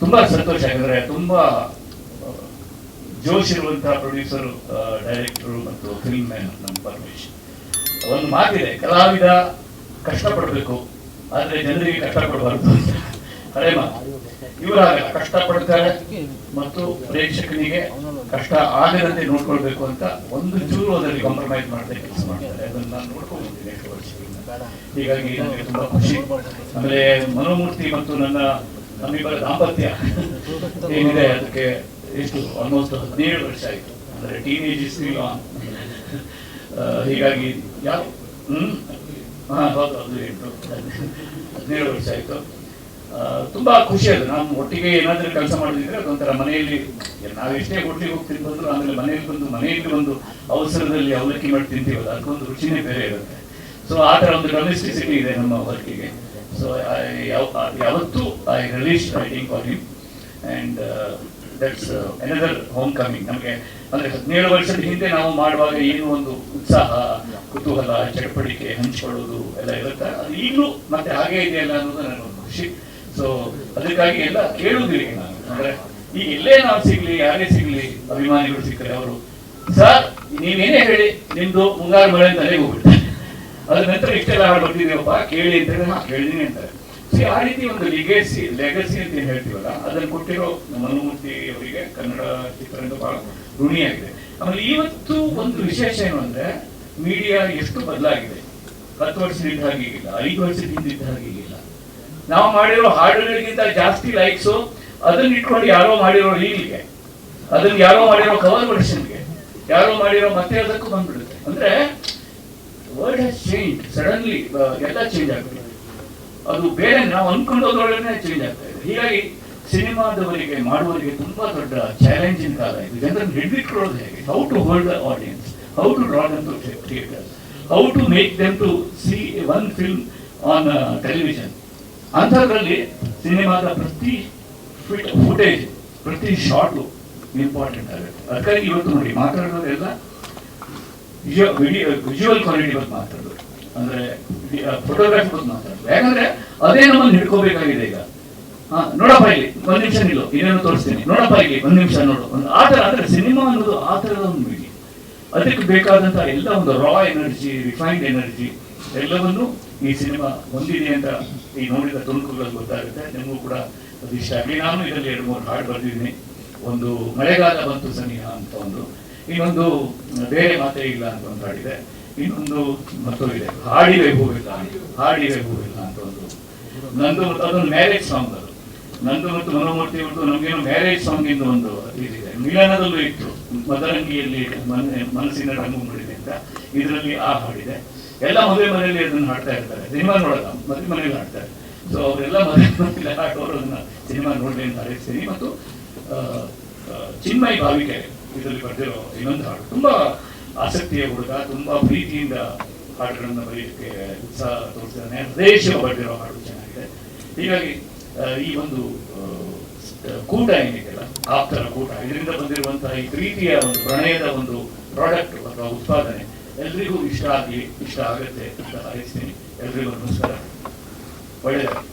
ತುಂಬಾ ಸಂತೋಷ ಯಾಕಂದ್ರೆ ತುಂಬಾ ಜೋಶ್ ಇರುವಂತಹ ಪ್ರೊಡ್ಯೂಸರು ಡೈರೆಕ್ಟರು ಮತ್ತು ಫಿಲ್ಮ್ ಮ್ಯಾನ್ ನಮ್ಮ ಪರಮೇಶ್. ಒಂದು ಮಾತಿದೆ, ಕಲಾವಿದ ಕಷ್ಟಪಡಬೇಕು, ಆದ್ರೆ ಜನರಿಗೆ ಕಷ್ಟಪಡಬಾರ್ದು ಅಂತ. ಹಳೆ ಮಾತು. ಇವರಾಗ ಕಷ್ಟಪಡ್ತಾರೆ ಮತ್ತು ಪ್ರೇಕ್ಷಕನಿಗೆ ಕಷ್ಟ ಆಗದಂತೆ ನೋಡ್ಕೊಳ್ಬೇಕು ಅಂತ ಒಂದು ಚೂರು ಅದರಲ್ಲಿ ಕಾಂಪ್ರಮೈಸ್ ಮಾಡದೆ ಕೆಲಸ ಮಾಡ್ತಾರೆ. ಅದನ್ನ ನಾನು ನೋಡ್ಕೊಂಡು ಬಂದಿದ್ದೀನಿ ಎಷ್ಟು ವರ್ಷಗಳಿಂದ. ಹೀಗಾಗಿ ನನಗೆ ತುಂಬಾ ಖುಷಿ. ಆಮೇಲೆ ಮನೋಮೂರ್ತಿ ಮತ್ತು ನನ್ನ ನಮ್ಮಿಬ್ಬರ ದಾಂಪತ್ಯ ಏನಿದೆ ಅದಕ್ಕೆ ಎಷ್ಟು ಆಲ್ಮೋಸ್ಟ್ ಹದಿನೇಳು ವರ್ಷ ಆಯಿತು. ಅಂದರೆ ಟೀನೇಜ್ ಇಸ್ ಆ ಆನ್ ಹೀಗಾಗಿ ಯಾವ ಹ್ಞೂ ಹಾಂ, ಹೌದು, ಅದು ಎಂಟು ಹದಿನೇಳು ವರ್ಷ ಆಯಿತು. ತುಂಬಾ ಖುಷಿ ಅದು. ನಾವು ಒಟ್ಟಿಗೆ ಏನಾದ್ರೂ ಕೆಲಸ ಮಾಡಿದ್ರೆ ಅದೊಂಥರ ಮನೆಯಲ್ಲಿ ನಾವು ಎಷ್ಟೇ ಒಟ್ಟಿಗೆ ಹೋಗ್ತೀನಿ ಬಂದ್ರು ಆಮೇಲೆ ಮನೆಯಲ್ಲಿ ಬಂದು, ಮನೆಯಲ್ಲಿ ಒಂದು ಅವಸರದಲ್ಲಿ ಅವಲಕ್ಕಿ ಮಾಡಿ ತಿಂತೀವಲ್ಲ, ಅದಕ್ಕೊಂದು ರುಚಿನೇ ಬೇರೆ ಇರುತ್ತೆ. ಸೊ ಆ ಥರ ಒಂದು ಡೊಮೆಸ್ಟಿಸಿಟಿ ಇದೆ ನಮ್ಮ ವರ್ಕಿಗೆ ಸೊ ಯಾವತ್ತು I release writing for him and that's another home coming ನಮಗೆ ಅಂದ್ರೆ ಹದಿನೇಳು ವರ್ಷದ ಹಿಂದೆ ನಾವು ಮಾಡುವಾಗ ಏನು ಒಂದು ಉತ್ಸಾಹ, ಕುತೂಹಲ ಚಟಪಡಿಕೆ ಹಂಚಿಕೊಳ್ಳೋದು ಎಲ್ಲ ಇರುತ್ತೆ. ಅದು ಈಗಲೂ ಮತ್ತೆ ಹಾಗೆ ಇದೆಯಲ್ಲ ಅನ್ನೋದು ನನಗೊಂದು ಖುಷಿ. ಸೊ ಅದಕ್ಕಾಗಿ ಎಲ್ಲ ಕೇಳುವುದಿಲ್ಲ ನಾನು. ಅಂದ್ರೆ ಈಗ ಎಲ್ಲೇ ನಾವು ಸಿಗ್ಲಿ, ಯಾರೇ ಸಿಗ್ಲಿ, ಅಭಿಮಾನಿಗಳು ಸಿಕ್ಕರೆ ಅವರು, ಸರ್ ನೀವೇನೇ ಹೇಳಿ ನಿಮ್ದು ಮುಂಗಾರು ಮಳೆ ತಲೆಗೆ ಹೋಗ್ಬಿಡ್ತಾರೆ ಅದ್ರ ನಂತರ ಇಷ್ಟೆಲ್ಲ ಹಾಡು ಬರ್ತಿದ್ದೀವಪ್ಪ ಕೇಳಿ ಅಂತ ಹೇಳಿದ್ರೆ ಹಾ ಕೇಳಿದೀನಿ ಅಂತಾರೆ. ಸಿ ಆ ರೀತಿ ಒಂದು ಲಿಗೇಸಿ ಲೆಗಸಿ ಅಂತ ಏನು ಹೇಳ್ತೀವಲ್ಲ, ಅದನ್ನು ಕೊಟ್ಟಿರೋ ಮನುಮೂರ್ತಿ ಅವರಿಗೆ ಕನ್ನಡ ಚಿತ್ರರಂಗ ಬಹಳ ಋಣಿಯಾಗಿದೆ. ಆಮೇಲೆ ಇವತ್ತು ಒಂದು ವಿಶೇಷ ಏನು ಅಂದ್ರೆ ಮೀಡಿಯಾ ಎಷ್ಟು ಬದಲಾಗಿದೆ? ಹತ್ತು ವರ್ಷದಿಂದ ಈಗಿಲ್ಲ ಐದು ವರ್ಷದ ಇದ್ದ ಹಾಗೆ ಈಗಿಲ್ಲ ನಾವು ಮಾಡಿರೋ ಹಾಡುಗಳಿಗಿಂತ ಜಾಸ್ತಿ ಲೈಕ್ಸು ಅದನ್ನ ಇಟ್ಕೊಂಡು ಯಾರೋ ಮಾಡಿರೋ ರೀಲ್ಗೆ, ಅದನ್ನ ಯಾರೋ ಮಾಡಿರೋ ಕವರ್ ವರ್ಷನ್ಗೆ ಯಾರೋ ಮಾಡಿರೋ ಮತ್ತೆ ಅದಕ್ಕೂ ಬಂದ್ಬಿಡುತ್ತೆ. ಅಂದ್ರೆ ವರ್ಡ್ ಹ್ಯಾಸ್ ಚೇಂಜ್ ಸಡನ್ಲಿ ಎಲ್ಲ ಚೇಂಜ್ ಆಗ್ತದೆ. ಅದು ಬೇರೆ ನಾವು ಅನ್ಕೊಂಡೋದ್ರೊಳಗೆ ಚೇಂಜ್ ಆಗ್ತಾ ಇದೆ. ಹೀಗಾಗಿ ಸಿನಿಮಾದವರಿಗೆ, ಮಾಡುವವರಿಗೆ ತುಂಬಾ ದೊಡ್ಡ ಚಾಲೆಂಜಿನ ಕಾಲ ಇದು. ಜನರನ್ನು ಹಿಡಿದಿಟ್ಕೊಳ್ಳೋದು ಹೇಗೆ? How to hold audience how to draw them to theatre how to make them to see one film on television ಅಂಥದ್ರಲ್ಲಿ ಸಿನಿಮಾದ ಪ್ರತಿ ಫುಟೇಜ್ ಪ್ರತಿ ಶಾರ್ಟು ಇಂಪಾರ್ಟೆಂಟ್ ಆಗುತ್ತೆ. ಅದಕ್ಕಾಗಿ ಇವತ್ತು ನೋಡಿ, ಮಾತಾಡೋದೆಲ್ಲ ವಿಜುವಲ್ ಕ್ವಾಲಿಟಿ ಬಗ್ಗೆ ಮಾತಾಡೋದು. ಅಂದ್ರೆ ಫೋಟೋಗ್ರಾಫಿ ಬಗ್ಗೆ ಮಾತಾಡೋದು. ಯಾಕಂದ್ರೆ, ಅದೇ ನಮ್ಮನ್ನು ಹಿಡ್ಕೋಬೇಕಾಗಿದೆ ಈಗ. ನೋಡಪ್ಪ ಇಲ್ಲಿ, ಒಂದ್ ನಿಮಿಷ ನಿಲ್ಲು, ಇನ್ನೇನು ತೋರಿಸ್ತೀನಿ. ನೋಡಪ್ಪ ಇಲ್ಲಿ, ಒಂದ್ ನಿಮಿಷ ನೋಡು. ಒಂದು ಆತರ ಅಂದ್ರೆ ಸಿನಿಮಾ ಅನ್ನೋದು ಆ ತರದ ಒಂದು ಮೀಡಿಯಾ ಅದಕ್ಕೆ ಬೇಕಾದಂತಹ ಎಲ್ಲ ಒಂದು ರಾ ಎನರ್ಜಿ ರಿಫೈನ್ಡ್ ಎನರ್ಜಿ ಎಲ್ಲವನ್ನು ಈ ಸಿನಿಮಾ ಹೊಂದಿದೆ ಅಂತ ಈ ನೋಡಿದ ತುಣುಕುಗಳಲ್ಲಿ ಗೊತ್ತಾಗುತ್ತೆ. ನಿಮಗೂ ಕೂಡ ಅದು ಇಷ್ಟ. ಆಗಲಿ ನಾನು ಇದರಲ್ಲಿ ಎರಡು ಮೂರು ಹಾಡು ಬರೆದಿದ್ದೀನಿ. ಒಂದು ಮಳೆಗಾಲ ಬಂತು ಸನಿಹ ಅಂತ ಒಂದು ಇನ್ನೊಂದು, ಬೇರೆ ಮಾತೇ ಇಲ್ಲ ಅಂತ ಒಂದು ಹಾಡಿದೆ ಇನ್ನೊಂದು ಮತ್ತೊಂದು ಇದೆ. ಹಾಡಿವೆ ಹೂವಿಲ್ಲ. ಹಾಡಿವೆ ಹೂವಿಲ್ಲ ಅಂತ ಒಂದು. ನಂದು ಮತ್ತು ಅದೊಂದು ಮ್ಯಾರೇಜ್ ಸಾಂಗ್ ಅದು. ನಂದು ಮತ್ತು ಮನೋಮೂರ್ತಿ ಮತ್ತು ನಮಗೇನು ಮ್ಯಾರೇಜ್ ಸಾಂಗ್ ಇಂದ ಒಂದು ಇದಿದೆ. ಮಿಲನದಲ್ಲೂ ಇತ್ತು. ಮದರಂಗಿಯಲ್ಲಿ ಮನೆ, ಮನಸ್ಸಿನ ರಂಗು ಮಾಡಿದೆ ಅಂತ. ಇದರಲ್ಲಿ ಆ ಹಾಡಿದೆ. ಎಲ್ಲ ಮದುವೆ ಮನೆಯಲ್ಲಿ ಅದನ್ನು ಹಾಡ್ತಾ ಇರ್ತಾರೆ. ಸಿನಿಮಾ ನೋಡಲ್ಲ. ಮದುವೆ ಮನೆಯಲ್ಲಿ ಹಾಡ್ತಾರೆ. ಸೊ ಅವರೆಲ್ಲ ಮದುವೆ ಮನೆಯಲ್ಲಿ ಹಾಡೋರು ಅದನ್ನ ಸಿನಿಮಾ ನೋಡಲಿ ಅಂತ ಹಾರೈಸ್ತೀನಿ ಮತ್ತು ಚಿನ್ಮಯ್ ಭಾವಿಕೆ ಇದರಲ್ಲಿ ಬರೆದಿರೋ ಇನ್ನೊಂದು ಹಾಡು. ತುಂಬಾ ಆಸಕ್ತಿಯ ಹುಡುಗ, ತುಂಬಾ ಪ್ರೀತಿಯಿಂದ ಹಾಡುಗಳನ್ನ ಬರೆಯೋಕ್ಕೆ ಉತ್ಸಾಹ ತೋರಿಸಿದ್ದಾನೆ. ಹೃದಯ ಬರೆದಿರೋ ಹಾಡು ಚೆನ್ನಾಗಿದೆ. ಹೀಗಾಗಿ ಈ ಒಂದು ಕೂಟ ಏನಿದೆಯಲ್ಲ, ಆಪ್ತರ ಕೂಟ, ಇದರಿಂದ ಬಂದಿರುವಂತಹ ಈ ಪ್ರೀತಿಯ ಒಂದು ಪ್ರಣಯದ ಒಂದು ಪ್ರಾಡಕ್ಟ್ ಅಥವಾ ಉತ್ಪಾದನೆ ಎಲ್ರಿಗೂ ಇಷ್ಟ ಆಗಲಿ, ಇಷ್ಟ ಆಗುತ್ತೆ ಅಂತ ಹಾರೈಸ್ತೀನಿ ಎಲ್ರಿಗೂ ನಮಸ್ಕಾರ. ಒಳ್ಳೆಯದಾಗಲಿ.